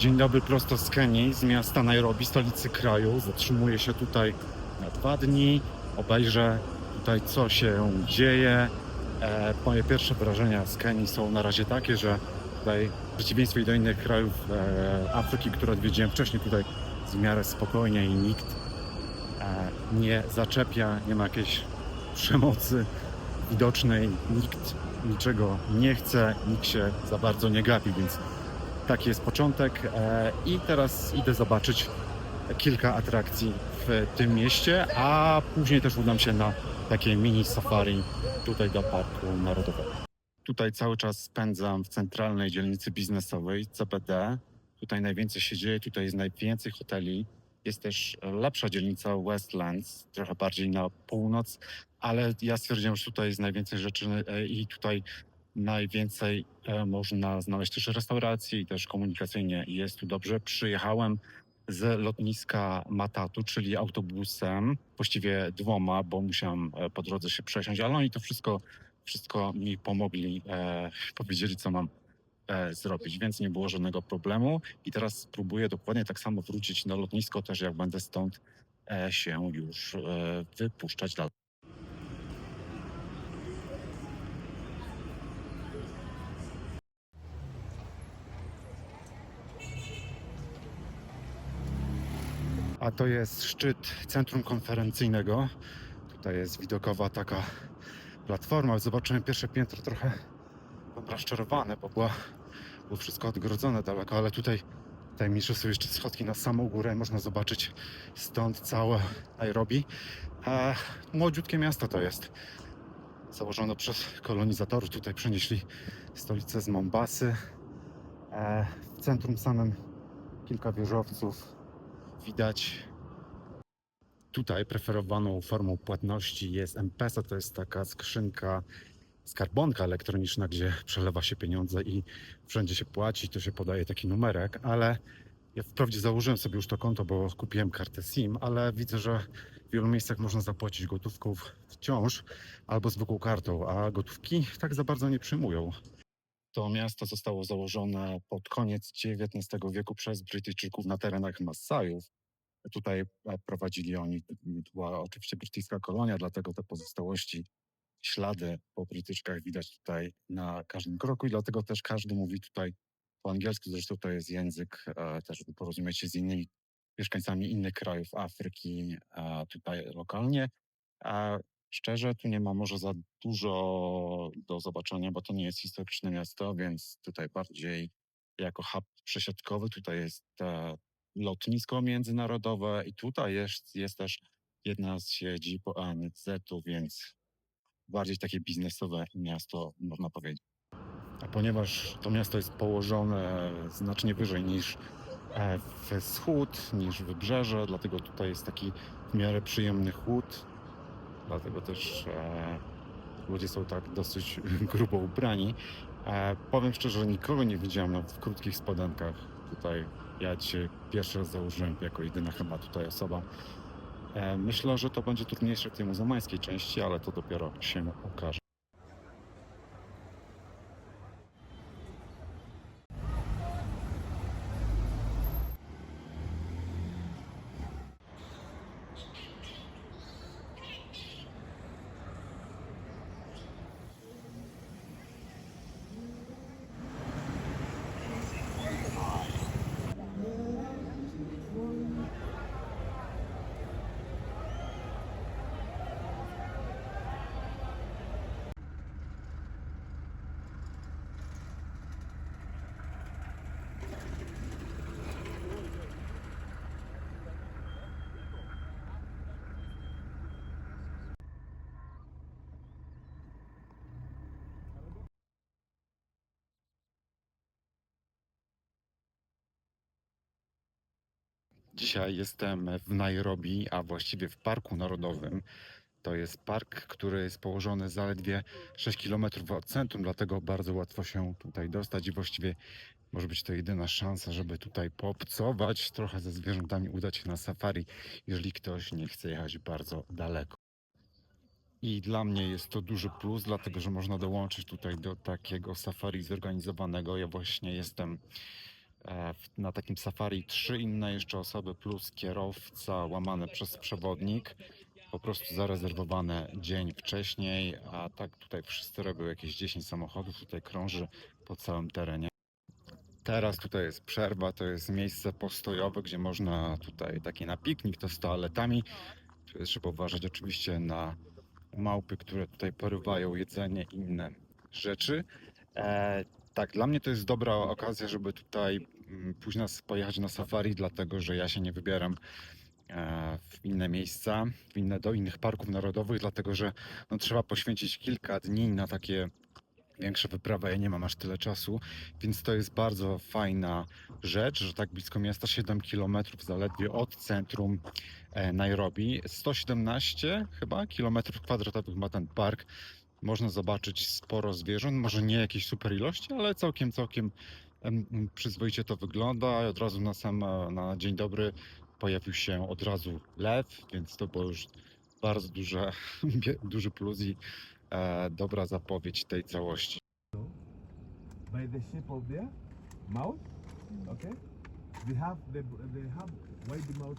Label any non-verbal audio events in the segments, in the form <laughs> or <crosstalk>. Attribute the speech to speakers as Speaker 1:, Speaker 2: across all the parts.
Speaker 1: Dzień dobry, prosto z Kenii, z miasta Nairobi, stolicy kraju. Zatrzymuję się tutaj na dwa dni, obejrzę tutaj, co się dzieje. E, moje pierwsze wrażenia z Kenii są na razie takie, że tutaj w przeciwieństwie do innych krajów e, Afryki, które odwiedziłem wcześniej, tutaj w miarę spokojnie i nikt e, nie zaczepia, nie ma jakiejś przemocy widocznej, nikt niczego nie chce, nikt się za bardzo nie gapi, więc taki jest początek e, i teraz idę zobaczyć kilka atrakcji w tym mieście, a później też udam się na takie mini safari tutaj do Parku Narodowego. Tutaj cały czas spędzam w centralnej dzielnicy biznesowej CBD. Tutaj najwięcej się dzieje, tutaj jest najwięcej hoteli. Jest też lepsza dzielnica Westlands, trochę bardziej na północ, ale ja stwierdziłem, że tutaj jest najwięcej rzeczy e, i tutaj najwięcej e, można znaleźć też restauracji i też komunikacyjnie jest tu dobrze. Przyjechałem z lotniska Matatu, czyli autobusem, właściwie dwoma, bo musiałem e, po drodze się przesiąść, ale oni to wszystko, wszystko mi pomogli, e, powiedzieli co mam e, zrobić, więc nie było żadnego problemu i teraz spróbuję dokładnie tak samo wrócić na lotnisko też jak będę stąd e, się już e, wypuszczać dalej. To jest szczyt centrum konferencyjnego. Tutaj jest widokowa taka platforma. Zobaczyłem pierwsze piętro trochę rozczarowane, bo była, było wszystko odgrodzone daleko, ale tutaj, mistrz są jeszcze schodki na samą górę. Można zobaczyć stąd całe Nairobi. A młodziutkie miasto to jest. Założono przez kolonizatorów. Tutaj przenieśli stolicę z Mombasy. E, w centrum samym kilka wieżowców widać. Tutaj preferowaną formą płatności jest M-Pesa, to jest taka skrzynka, skarbonka elektroniczna, gdzie przelewa się pieniądze i wszędzie się płaci, to się podaje taki numerek, ale ja wprawdzie założyłem sobie już to konto, bo kupiłem kartę SIM, ale widzę, że w wielu miejscach można zapłacić gotówką wciąż albo zwykłą kartą, a gotówki tak za bardzo nie przyjmują. To miasto zostało założone pod koniec XIX wieku przez Brytyjczyków na terenach Massajów. Tutaj e, prowadzili oni, była oczywiście brytyjska kolonia, dlatego te pozostałości, ślady po Brytyczkach widać tutaj na każdym kroku i dlatego też każdy mówi tutaj po angielsku. Zresztą to jest język e, też, żeby porozumieć się z innymi mieszkańcami innych krajów Afryki e, tutaj lokalnie. Szczerze, tu nie ma może za dużo do zobaczenia, bo to nie jest historyczne miasto, więc tutaj bardziej jako hub przesiadkowy. Tutaj jest e, lotnisko międzynarodowe i tutaj jest, jest też jedna z siedzib ONZ-u, więc bardziej takie biznesowe miasto, można powiedzieć. A ponieważ to miasto jest położone znacznie wyżej niż e, wschód, niż wybrzeże, dlatego tutaj jest taki w miarę przyjemny chłód, dlatego też e, ludzie są tak dosyć <laughs> grubo ubrani. E, powiem szczerze, nikogo nie widziałem nawet w krótkich spodenkach. Tutaj ja dzisiaj pierwszy raz założyłem jako jedyna chyba tutaj osoba. E, myślę, że to będzie trudniejsze w tej muzułmańskiej części, ale to dopiero się okaże. Dzisiaj jestem w Nairobi, a właściwie w Parku Narodowym. To jest park, który jest położony zaledwie 6 km od centrum, dlatego bardzo łatwo się tutaj dostać i właściwie może być to jedyna szansa, żeby tutaj poobcować, trochę ze zwierzętami, udać się na safari, jeżeli ktoś nie chce jechać bardzo daleko. I dla mnie jest to duży plus, dlatego że można dołączyć tutaj do takiego safari zorganizowanego. Ja właśnie jestem na takim safari trzy inne jeszcze osoby plus kierowca łamane przez przewodnik. Po prostu zarezerwowane dzień wcześniej, a tak tutaj wszyscy robią jakieś 10 samochodów, tutaj krąży po całym terenie. Teraz tutaj jest przerwa, to jest miejsce postojowe, gdzie można tutaj taki na piknik, to z toaletami. Trzeba uważać oczywiście na małpy, które tutaj porywają jedzenie i inne rzeczy. Tak, dla mnie to jest dobra okazja, żeby tutaj mm, pójść na, pojechać na safari, dlatego że ja się nie wybieram e, w inne miejsca, w inne, do innych parków narodowych, dlatego że no, trzeba poświęcić kilka dni na takie większe wyprawy. Ja nie mam aż tyle czasu, więc to jest bardzo fajna rzecz, że tak blisko miasta, 7 km zaledwie od centrum e, Nairobi. 117 chyba kilometrów kwadratowych ma ten park. Można zobaczyć sporo zwierząt, może nie jakieś super ilości, ale całkiem, całkiem em, em, przyzwoicie to wygląda. I od razu na sam, na dzień dobry pojawił się od razu lew, więc to było już bardzo duże, <laughs> duży plus i e, dobra zapowiedź tej całości.
Speaker 2: by the shape of their mouth. Okay, they have the they have wide mouth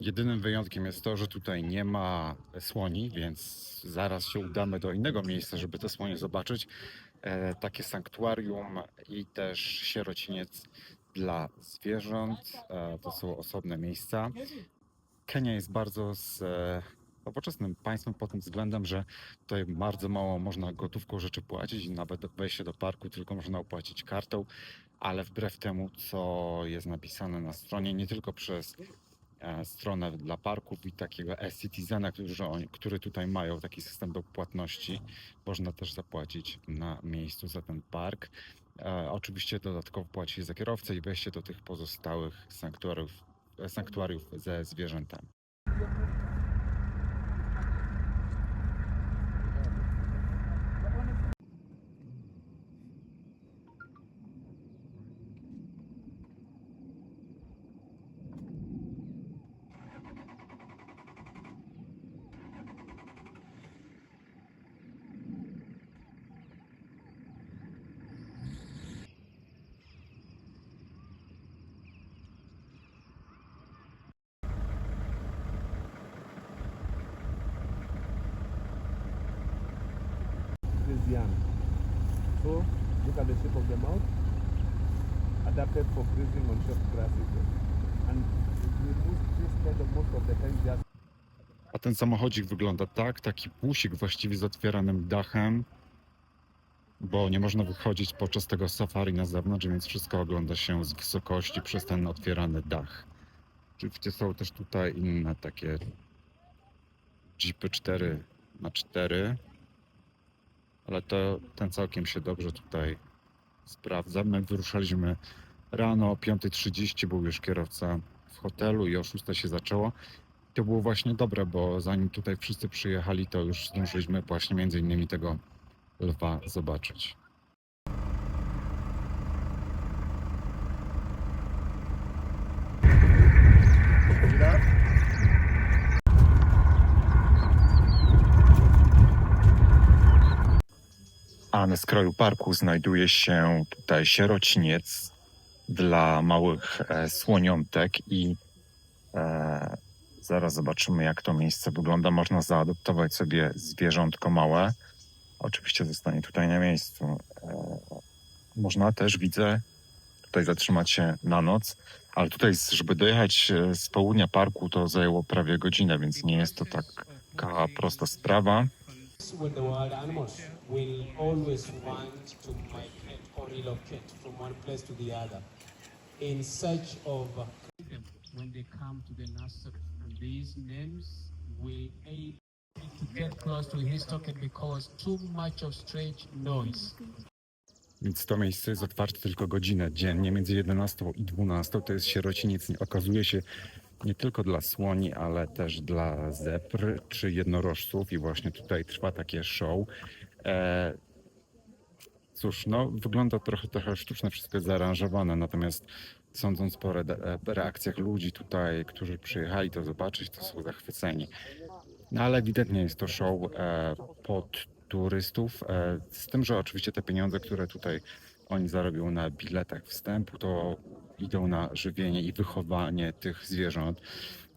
Speaker 1: Jedynym wyjątkiem jest to, że tutaj nie ma słoni, więc zaraz się udamy do innego miejsca, żeby te słonie zobaczyć. E, takie sanktuarium i też sierociniec dla zwierząt. E, to są osobne miejsca. Kenia jest bardzo z, e, nowoczesnym państwem pod tym względem, że tutaj bardzo mało można gotówką rzeczy płacić nawet wejście do parku tylko można opłacić kartą, ale wbrew temu, co jest napisane na stronie, nie tylko przez stronę dla parków i takiego e-citizena, który, tutaj mają taki system do płatności. Można też zapłacić na miejscu za ten park. E, oczywiście dodatkowo płaci za kierowcę i wejście do tych pozostałych sanktuariów, e, sanktuariów ze zwierzętami.
Speaker 2: is young. Look at the shape of the mouth, adapted for grazing on short grasses. And we the most of the time just
Speaker 1: A ten samochodzik wygląda tak, taki busik właściwie z otwieranym dachem, bo nie można wychodzić podczas tego safari na zewnątrz, więc wszystko ogląda się z wysokości przez ten otwierany dach. Oczywiście są też tutaj inne takie jeepy 4 na 4 ale to ten całkiem się dobrze tutaj sprawdza. My wyruszaliśmy rano o 5.30, był już kierowca w hotelu i o 6.00 się zaczęło. To było właśnie dobre, bo zanim tutaj wszyscy przyjechali, to już zdążyliśmy właśnie między innymi tego lwa zobaczyć. A na skroju parku znajduje się tutaj sierociniec dla małych e, słoniątek i e, zaraz zobaczymy jak to miejsce wygląda. Można zaadoptować sobie zwierzątko małe. Oczywiście zostanie tutaj na miejscu. E, można też, widzę, tutaj zatrzymać się na noc, ale tutaj, żeby dojechać e, z południa parku, to zajęło prawie godzinę, więc nie jest to taka prosta sprawa.
Speaker 3: when the wild animals will always want to migrate or relocate from one place to the other in search of when they come to the nursery. And these names will aid to get close to his token because too much of strange noise.
Speaker 1: Więc to miejsce jest otwarte tylko godzinę dziennie, między 11 i 12. To jest sierociniec, nie- okazuje się, nie tylko dla słoni, ale też dla zebr czy jednorożców. I właśnie tutaj trwa takie show. E, cóż, no wygląda trochę, trochę sztuczne, wszystko jest zaaranżowane, natomiast sądząc po e, reakcjach ludzi tutaj, którzy przyjechali to zobaczyć, to są zachwyceni. No ale ewidentnie jest to show e, pod turystów, e, z tym, że oczywiście te pieniądze, które tutaj oni zarobią na biletach wstępu, to idą na żywienie i wychowanie tych zwierząt,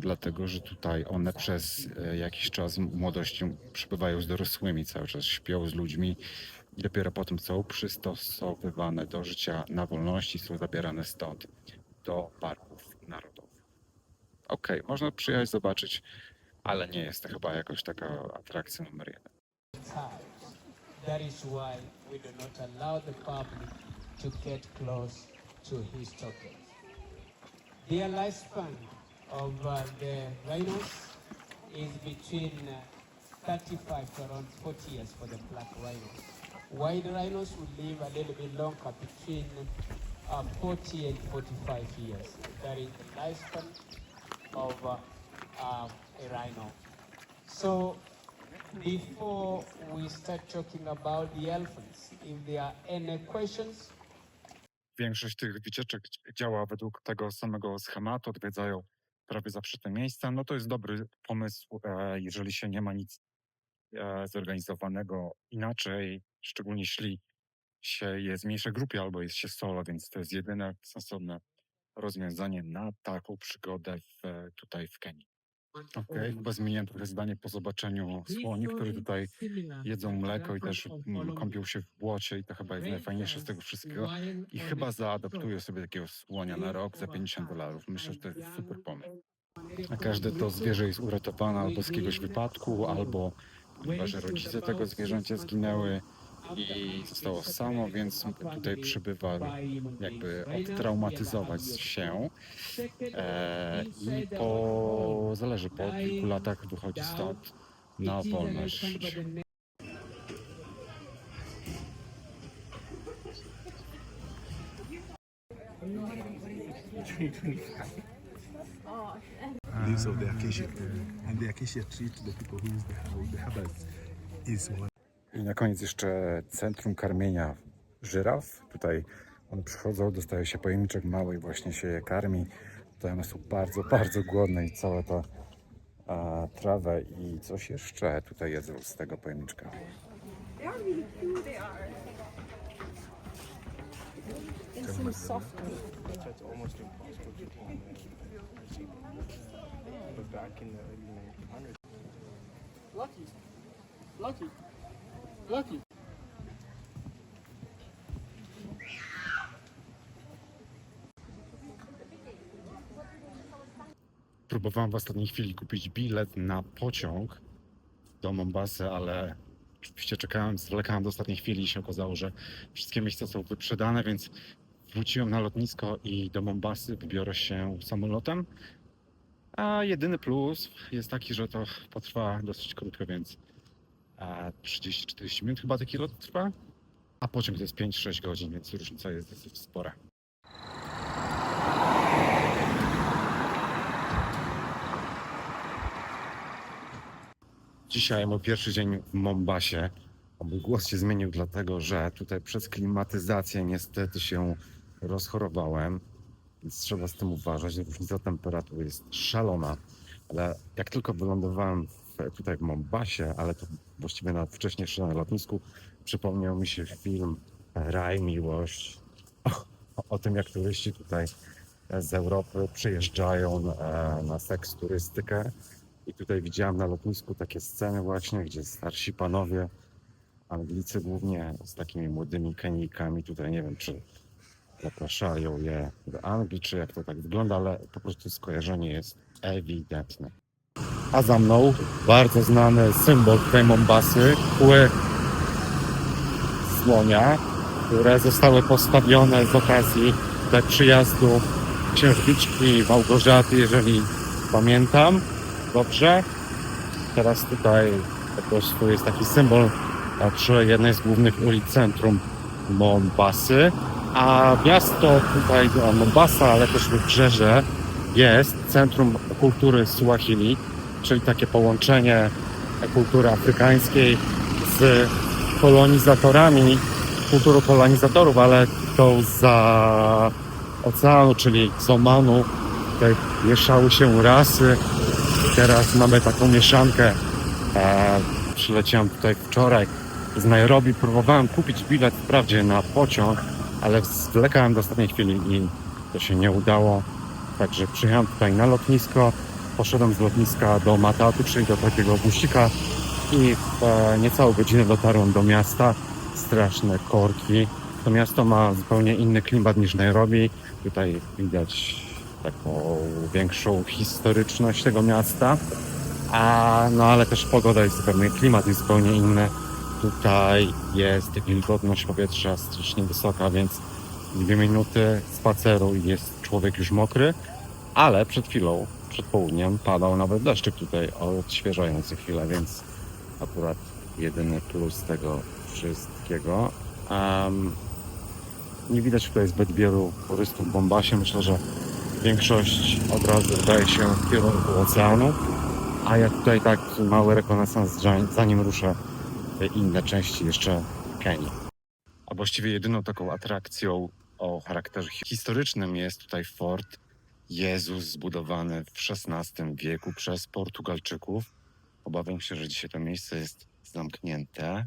Speaker 1: dlatego że tutaj one przez e, jakiś czas młodości przybywają z dorosłymi, cały czas śpią z ludźmi dopiero potem są przystosowywane do życia na wolności, są zabierane stąd do parków narodowych. Okej, można przyjechać zobaczyć, ale nie jest to chyba jakoś taka atrakcja numer jeden.
Speaker 3: That is why we do not allow the public to get close to his tokens. The lifespan of the rhinos is between uh, 35 to around 40 years for the black rhinos. White rhinos will live a little bit longer, between uh, 40 and 45 years. That is the lifespan of uh, uh, a rhino. So before we start talking about the elephants, if there are any questions,
Speaker 1: Większość tych wycieczek działa według tego samego schematu, odwiedzają prawie zawsze te miejsca. No to jest dobry pomysł, e, jeżeli się nie ma nic e, zorganizowanego inaczej, szczególnie jeśli się jest w mniejszej grupie albo jest się solo, więc to jest jedyne sensowne rozwiązanie na taką przygodę w, tutaj w Kenii. Okej, chyba zmieniłem trochę zdanie po zobaczeniu słoni, które tutaj jedzą mleko i też mm, kąpią się w błocie i to chyba jest najfajniejsze z tego wszystkiego. I chyba zaadaptuję sobie takiego słonia na rok za 50 dolarów. Myślę, że to jest super pomysł. A każde to zwierzę jest uratowane albo z jakiegoś wypadku, albo ponieważ rodzice tego zwierzęcia zginęły i zostało samo, więc tutaj przybywa jakby odtraumatyzować się e, i po, zależy, po kilku latach wychodzi stąd na wolność.
Speaker 2: leaves of the acacia. And the acacia tree to the people who use the, the is one.
Speaker 1: I na koniec jeszcze centrum karmienia żyraf. Tutaj one przychodzą, dostają się pojemniczek mały i właśnie się je karmi. Tutaj one są bardzo, bardzo głodne i całe to a, trawę i coś jeszcze tutaj jedzą z tego pojemniczka.
Speaker 4: They are really cute, they are. They seem soft.
Speaker 2: It's almost impossible to tame But back in the early 1900s,
Speaker 5: Lucky. Lucky. Lucky.
Speaker 1: Próbowałem w ostatniej chwili kupić bilet na pociąg do Mombasy, ale oczywiście czekałem, zwlekałem do ostatniej chwili i się okazało, że wszystkie miejsca są wyprzedane, więc wróciłem na lotnisko i do Mombasy wybiorę się samolotem. A jedyny plus jest taki, że to potrwa dosyć krótko, więc 30-40 minut chyba taki lot trwa. A pociąg to jest 5-6 godzin, więc różnica jest dosyć spora. Dzisiaj mój pierwszy dzień w Mombasie. Mój głos się zmienił dlatego, że tutaj przez klimatyzację niestety się rozchorowałem, więc trzeba z tym uważać. Różnica temperatury jest szalona, ale jak tylko wylądowałem w, tutaj w Mombasie, ale to właściwie na wcześniej jeszcze na lotnisku, przypomniał mi się film Raj Miłość o, o tym, jak turyści tutaj z Europy przyjeżdżają e, na seks turystykę. I tutaj widziałem na lotnisku takie sceny właśnie, gdzie starsi panowie, Anglicy głównie z takimi młodymi Kenijkami, tutaj nie wiem czy zapraszają je do Anglii, czy jak to tak wygląda, ale po prostu skojarzenie jest ewidentne. A za mną bardzo znany symbol tej Mombasy, kły słonia, które zostały postawione z okazji tutaj przyjazdu księżniczki Małgorzaty, jeżeli pamiętam dobrze. Teraz tutaj po jest taki symbol przy jednej z głównych ulic centrum Mombasy. A miasto tutaj, Mombasa, ale też wybrzeże jest Centrum Kultury Suahili, czyli takie połączenie kultury afrykańskiej z kolonizatorami, kulturą kolonizatorów, ale tą za oceanu, czyli z Omanu. Tutaj mieszały się rasy. Teraz mamy taką mieszankę. E, przyleciałem tutaj wczoraj z Nairobi. Próbowałem kupić bilet wprawdzie na pociąg, ale zwlekałem do ostatniej chwili i to się nie udało. Także przyjechałem tutaj na lotnisko. Poszedłem z lotniska do Matatu, czyli do takiego busika i w e, niecałą godzinę dotarłem do miasta. Straszne korki. To miasto ma zupełnie inny klimat niż Nairobi. Tutaj widać taką większą historyczność tego miasta. A, no ale też pogoda jest zupełnie, klimat jest zupełnie inny. Tutaj jest wilgotność powietrza strasznie wysoka, więc dwie minuty spaceru i jest człowiek już mokry. Ale przed chwilą, przed południem padał nawet deszczyk tutaj odświeżający chwilę, więc akurat jedyny plus tego wszystkiego. Em, nie widać tutaj zbyt wielu turystów w Bombasie. Myślę, że większość od razu wydaje się w kierunku oceanu. A ja tutaj tak mały rekonesans, zanim- ruszę w inne części jeszcze Kenii. A właściwie jedyną taką atrakcją o charakterze hi- historycznym jest tutaj fort Jezus zbudowany w XVI wieku przez Portugalczyków. Obawiam się, że dzisiaj to miejsce jest zamknięte,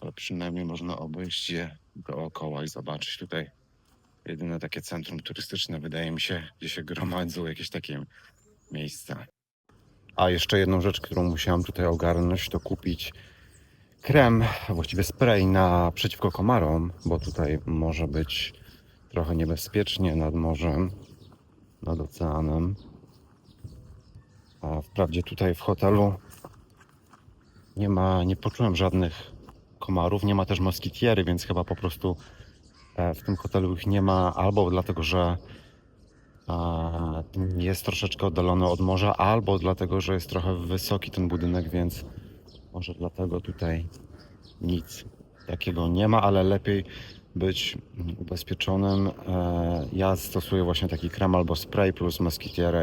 Speaker 1: ale przynajmniej można obejść je dookoła i zobaczyć tutaj jedyne takie centrum turystyczne, wydaje mi się, gdzie się gromadzą jakieś takie miejsca. A jeszcze jedną rzecz, którą musiałem tutaj ogarnąć, to kupić krem, właściwie spray na przeciwko komarom, bo tutaj może być trochę niebezpiecznie nad morzem, nad oceanem. A wprawdzie tutaj w hotelu nie ma, nie poczułem żadnych komarów, nie ma też moskitiery, więc chyba po prostu e, w tym hotelu ich nie ma, albo dlatego, że a, jest troszeczkę oddalony od morza, albo dlatego, że jest trochę wysoki ten budynek, więc może dlatego tutaj nic takiego nie ma, ale lepiej być ubezpieczonym. E, Ja stosuję właśnie taki krem albo spray plus moskitierę.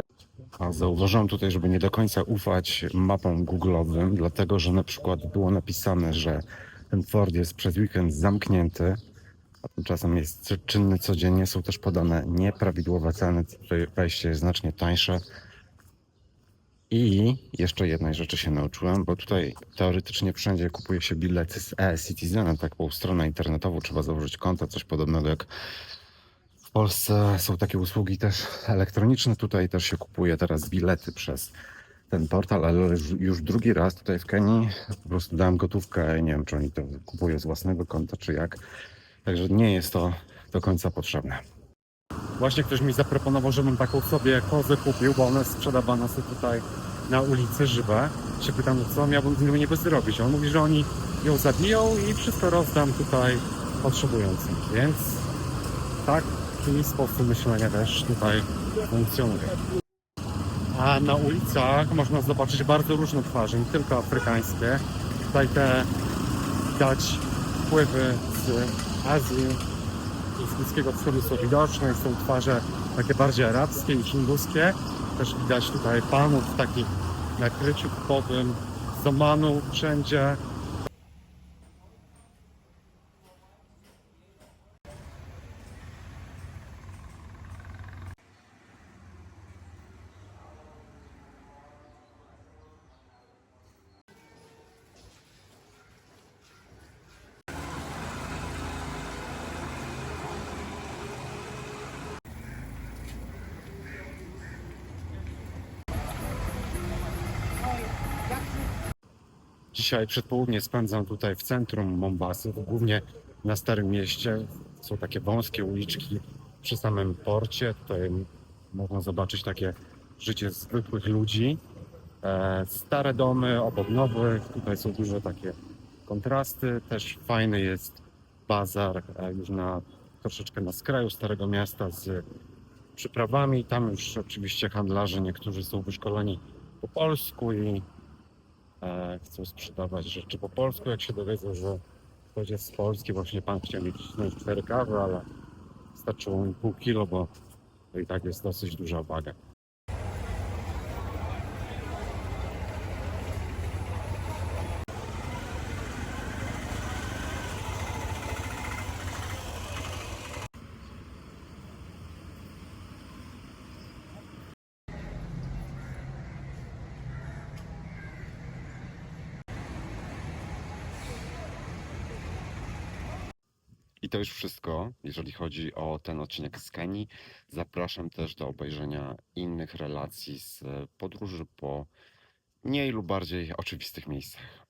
Speaker 1: A zauważyłem tutaj, żeby nie do końca ufać mapom Google'owym, dlatego że na przykład było napisane, że ten Ford jest przez weekend zamknięty, a tymczasem jest czynny codziennie. Są też podane nieprawidłowe ceny, wejście jest znacznie tańsze. I jeszcze jednej rzeczy się nauczyłem, bo tutaj teoretycznie wszędzie kupuje się bilety z e-Citizenem, taką stronę internetową, trzeba założyć konto, coś podobnego jak w Polsce. Są takie usługi też elektroniczne, tutaj też się kupuje teraz bilety przez ten portal, ale już, już drugi raz tutaj w Kenii po prostu dałem gotówkę, nie wiem czy oni to kupują z własnego konta, czy jak, także nie jest to do końca potrzebne. Właśnie ktoś mi zaproponował, żebym taką sobie kozę kupił, bo one sprzedawane są tutaj na ulicy żywe. Się pytam, co miałbym z nimi niby zrobić. On mówi, że oni ją zabiją i wszystko rozdam tutaj potrzebującym. Więc taki sposób myślenia też tutaj funkcjonuje. A na ulicach można zobaczyć bardzo różne twarze, nie tylko afrykańskie. Tutaj te widać wpływy z Azji z Bliskiego Wschodu są widoczne. Są twarze takie bardziej arabskie i hinduskie. Też widać tutaj panów w takim nakryciu kupowym z Omanu wszędzie. Dzisiaj przedpołudnie spędzam tutaj w centrum Mombasy, głównie na Starym Mieście. Są takie wąskie uliczki przy samym porcie. Tutaj można zobaczyć takie życie zwykłych ludzi. E, stare domy obok nowych. Tutaj są duże takie kontrasty. Też fajny jest bazar e, już na troszeczkę na skraju Starego Miasta z przyprawami. Tam już oczywiście handlarze, niektórzy są wyszkoleni po polsku i chcą sprzedawać rzeczy po polsku, jak się dowiedzą, że
Speaker 6: Ktoś jest z Polski, właśnie pan chciał mi cisnąć cztery kawy, ale starczyło mi pół kilo, bo to i tak jest dosyć duża waga.
Speaker 1: To już wszystko, jeżeli chodzi o ten odcinek z Kenii. Zapraszam też do obejrzenia innych relacji z podróży po mniej lub bardziej oczywistych miejscach.